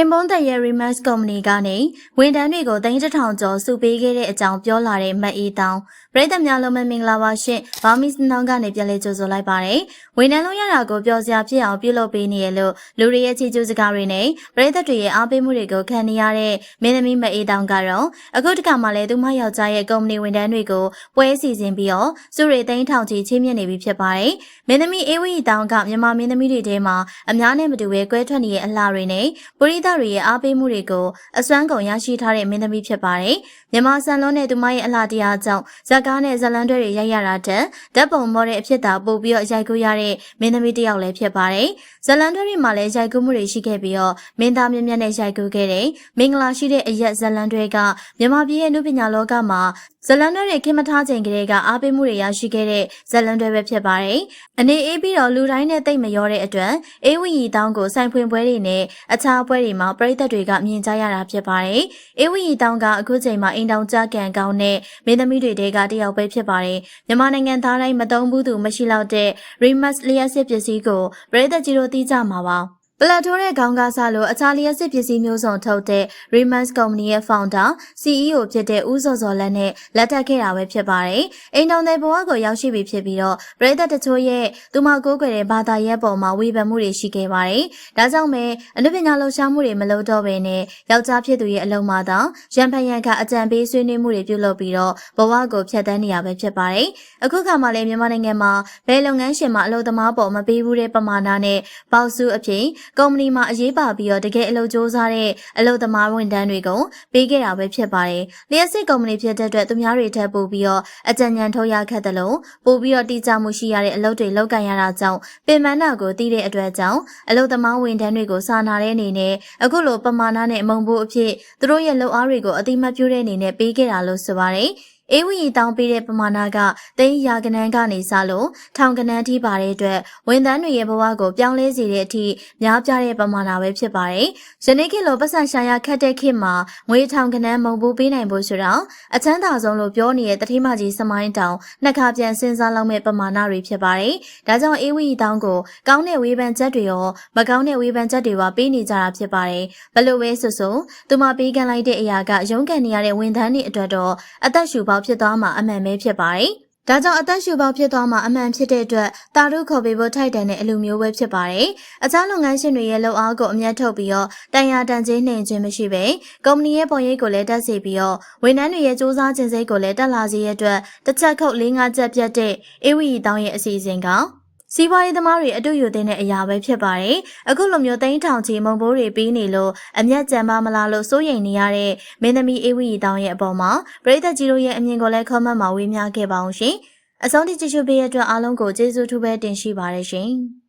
ခင်ပွန်းသက်ရဲ့ Remax Company ကနေဝန်ထမ်းတွေကိုသိန်းတစ်ထောင်ကျော်စုပေးခဲ့တဲ့အကြောင်းပြောလာတဲ့မတ်အေးတောင်ပြည်သက်များလုံးမမင်္ဂလာပါရှင်။ဘာမီစနောင်းကနေပြန်လည်ကြိုဆိုလိုက်ပါတယ်။ဝန်ထမ်းလုံးရတာကိုပြောစရာဖြစ်အောင်ပြုလုပ်ပေးနေရလို့လူတွေရဲ့ချီးကျူးစကားတွေနဲ့ပြည်သက်တွေရဲ့အားပေးမှုတွေကိုခံနေရတဲ့မင်းသမီးမတ်အေးတောင်ကတော့အခုတခါမှလည်းသူမယောက်ျားရဲ့ကုမ္ပဏီဝန်ထမ်းတွေကိုပွဲစီစဉ်ပြီးတော့စုတွေသိန်းထောင်ချီချင်းမြင့်နေပြီဖြစ်ပါတယ်။မင်းသမီးအေးဝီတောင်ကမြန်မာမင်းသမီးတွေထဲမှာအများနဲ့မတူဘဲကွဲထွက်နေတဲ့အလှတွေနဲ့ပရိသတ်တွေရဲ့အားပေးမှုတွေကိုအစွမ်းကုန်ရရှိထားတဲ့မင်းသမီးဖြစ်ပါတယ်။မြန်မာဆန်လုံးနဲ့သူမရဲ့အလှတရားကြောင့်ဇက်ကားနဲ့ဇလန်တွဲတွေရိုက်ရတာတက်ဓာတ်ပုံမောတဲ့အဖြစ်သာပို့ပြီးတော့ရိုက်ကူးရတဲ့မင်းသမီးတစ်ယောက်လည်းဖြစ်ပါတယ်။ဇလန်တွဲတွေမှာလည်းရိုက်ကူးမှုတွေရှိခဲ့ပြီးတော့မင်းသားမြတ်မြတ်နဲ့ရိုက်ကူးခဲ့တဲ့မင်္ဂလာရှိတဲ့အရက်ဇလန်တွဲကမြန်မာပြည်ရဲ့နုပညာလောကမှာဇလန်တွဲတွေခင်မထားချိန်ကလေးကအားပေးမှုတွေရရှိခဲ့တဲ့ဇလန်တွဲပဲဖြစ်ပါတယ်။အနေအေးပြီးတော့လူတိုင်းနဲ့တိတ်မရောတဲ့အတွက်အေးဝီရီတောင်းကိုစိုင်ဖွင့်ပွဲတွေနဲ့အခြားပွဲတွေမှာပရိသတ်တွေကမြင်ကြရတာဖြစ်ပါတယ်။အေးဝီရီတောင်းကအခုချိန်မှာအိမ်တောင်ကြကန်ကောင်းတဲ့မင်းသမီးတွေတဲကတယောက်ပဲဖြစ်ပါတယ်။မြန်မာနိုင်ငံသားတိုင်းမတုံးဘူးသူမရှိတော့တဲ့ Remus လျှက်စစ်ပစ္စည်းကိုပရိသတ်ကြီးတို့သိကြမှာပါ။ ပလက်ထိုးတဲ့ခေါင်းကားစားလို့အခြားလျက်စစ်ပစ္စည်းမျိုးစုံထုတ်တဲ့ Remans Company ရဲ့ founder CEO ဖြစ်တဲ့ဦးစောစောလက်နဲ့လက်ထပ်ခဲ့တာပဲဖြစ်ပါတယ်။အိမ်တော်တဲ့ဘဝကိုရောက်ရှိပြီဖြစ်ပြီးတော့ပရိသတ်တချို့ရဲ့သူမကိုးကွယ်တဲ့ဘာသာရဲ့ပုံမှာဝေဖန်မှုတွေရှိခဲ့ပါတယ်။ဒါကြောင့်ပဲအနုပညာလှူရှားမှုတွေမလုပ်တော့ဘဲနဲ့ယောက်ျားဖြစ်သူရဲ့အလုံးမသာရန်ဖန်ရန်ကအကြံပေးဆွေးနွေးမှုတွေပြုလုပ်ပြီးတော့ဘဝကိုဖျက်ဆီးနေရပဲဖြစ်ပါတယ်။အခုခါမှလည်းမြန်မာနိုင်ငံမှာဘယ်လုပ်ငန်းရှင်မှအလုပ်သမားပေါ်မပေးဘူးတဲ့ပမာဏနဲ့ပေါစုအဖြစ်ကုမ္ပဏီမှာအရေးပါပြီးတော့တကယ်အလုပ်စ조사တဲ့အလုပ်သမားဝန်ထမ်းတွေကိုပေးခဲ့တာပဲဖြစ်ပါတယ်။လျှက်စစ်ကုမ္ပဏီဖြစ်တဲ့အတွက်သူများတွေထက်ပိုပြီးတော့အကြံဉာဏ်ထုတ်ရခက်တယ်လို့ပိုပြီးတော့တိကျမှုရှိရတဲ့အလုပ်တွေလုပ်ကန်ရတာကြောင့်ပင်ပန်းတာကိုသိတဲ့အတွက်ကြောင့်အလုပ်သမားဝန်ထမ်းတွေကိုစာနာတဲ့အနေနဲ့အခုလိုပမာဏနဲ့မုံဖို့အဖြစ်သူတို့ရဲ့လုပ်အားတွေကိုအတိမတ်ပြုတဲ့အနေနဲ့ပေးခဲ့တာလို့ဆိုပါတယ်။ အေးဝီတောင်းပေးတဲ့ပမာဏကသိန်းရာကနန်းကနေစလို့ထောင်ကနန်းထိပါတဲ့အတွက်ဝန်ထမ်းတွေရဲ့ဘဝကိုပြောင်းလဲစေတဲ့အထိများပြားတဲ့ပမာဏပဲဖြစ်ပါတယ်။ယနေ့ခေတ်လိုပတ်စံရှာရခက်တဲ့ခေတ်မှာငွေထောင်ကနန်းမုံပိုးပေးနိုင်ဖို့ဆိုတော့အချမ်းသာဆုံးလို့ပြောနေတဲ့တတိမကြီးစမိုင်းတောင်နှစ်ခါပြန်စဉ်းစားလောက်မဲ့ပမာဏတွေဖြစ်ပါတယ်။ဒါကြောင့်အေးဝီတောင်းကိုကောင်းတဲ့ဝေဖန်ချက်တွေရောမကောင်းတဲ့ဝေဖန်ချက်တွေပါပေးနေကြတာဖြစ်ပါတယ်။ဘလို့ပဲဆိုဆိုသူမပေးကန်လိုက်တဲ့အရာကရုန်းကန်နေရတဲ့ဝန်ထမ်းတွေအတွက်တော့အသက်ရှူပေါက်ဖြစ်သွားမှာအမှန်ပဲဖြစ်ပါတယ်။ဒါကြောင့်အသက်ရှူပေါက်ဖြစ်သွားမှာအမှန်ဖြစ်တဲ့အတွက်တာရုခေါ်ပေးဖို့ထိုက်တန်တဲ့အလူမျိုးပဲဖြစ်ပါတယ်။အခြားလုပ်ငန်းရှင်တွေရဲ့လုပ်အားကိုအမျက်ထုတ်ပြီးတော့တန်ရာတန်ချင်းနှိမ်ခြင်းမရှိပဲကုမ္ပဏီရဲ့ပုံရိပ်ကိုလည်းတက်စေပြီးတော့ဝန်ထမ်းတွေရဲ့စူးစမ်းခြင်းစိတ်ကိုလည်းတက်လာစေရတဲ့အတွက်တစ်ချက်ခုတ်၄၅ချက်ပြတ်တဲ့အေဝီတောင်းရဲ့အစီအစဉ်က စီးပွားရေးသမားတွေအတူယူတဲ့အရာပဲဖြစ်ပါတယ်။အခုလိုမျိုးသိန်းထောင်ချီမုံဘိုးတွေပြီးနေလို့အမျက်ကြံပါမလားလို့စိုးရိမ်နေရတဲ့မင်းသမီးအေးဝီတောင်းရဲ့အပေါ်မှာပရိသတ်ကြီးတို့ရဲ့အမြင်ကိုလည်း comment မှာဝေမျှခဲ့ပါအောင်ရှင်။အဆုံးထိကြည့်ရှုပေးတဲ့အတွက်အားလုံးကိုကျေးဇူးထူးပဲတင်ရှိပါတယ်ရှင်။